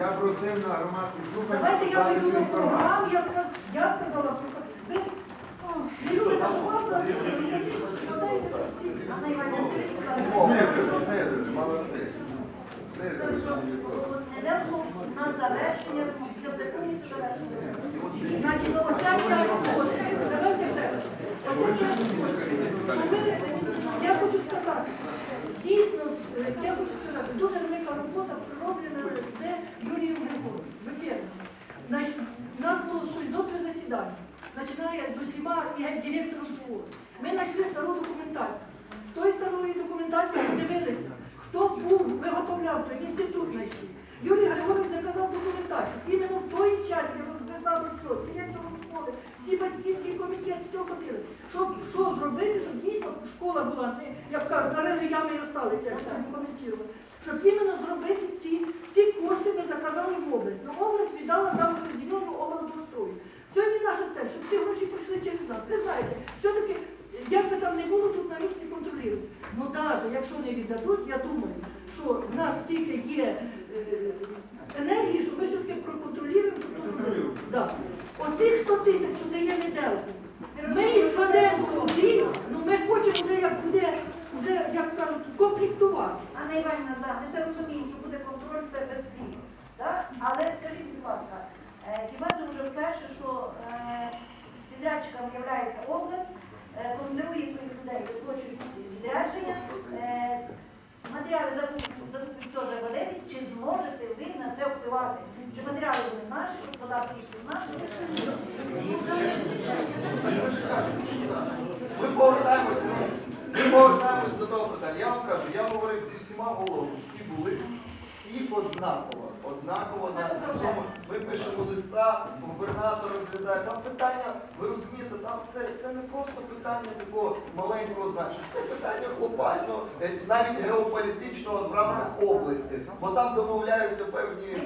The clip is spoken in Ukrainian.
Я просив на громадські слухання. Давайте я вийду на програму, я, ска- я сказала, ви не любите, що вас Знизили, знизили, молодці. Ніхто. неделку на завершення цього повністю завершення. Значить, оця часть давайте ще. Оця часть що ми, я хочу сказати, дійсно, е, я хочу сказати, дуже велика робота Юрієм Григоровичем. Значить, у нас було щось добре засідання, починає з усіма і директором школи. Ми знайшли стару документацію. З тої старої документації ми дивилися, хто був, виготовляв той інститут знайшли. Юрій Григорович заказав документацію. Іменно в той часті розписали все, директором школи, всі батьківський комітет, все ходили. Щоб що зробити, щоб дійсно школа була, як кажуть, нарили ями і осталися, як це не коментувати. Щоб іменно зробити ці, ці кошти ми заказали в область. Ну, область віддала нам определену облдострою. Сьогодні наша цель, щоб ці гроші прийшли через нас. Ви знаєте, все-таки, як би там не було, тут на місці контролюють. Ну не віддадуть, я думаю, що в нас стільки є е, енергії, що ми все-таки проконтролюємо, то зробили. Да. Оцих 100 тисяч, що дає неделку, ми їх кладемо сюди, ну ми хочемо вже як буде, вже, як кажуть, комплектувати. Анна Іванівна, да, ми це розуміємо, що буде контроль, це без слів. Да? Але скажіть, будь ласка, е, хіба це вже вперше, що е, підрядчиком є область, матеріали закуплять теж в Одесі, чи зможете ви на це впливати? Чи матеріали будуть наші, щоб податки йшли наші? Ми повертаємось, ми повертаємось до того питання. Я вам кажу, я говорив зі всіма головами, всі були, всі однаково, однаково на цьому. Ми пишемо листа, губернатор розглядає. Там питання, ви розумієте, там це, це не просто питання такого маленького значення, це питання глобального, навіть геополітичного в рамках області, бо там домовляються певні.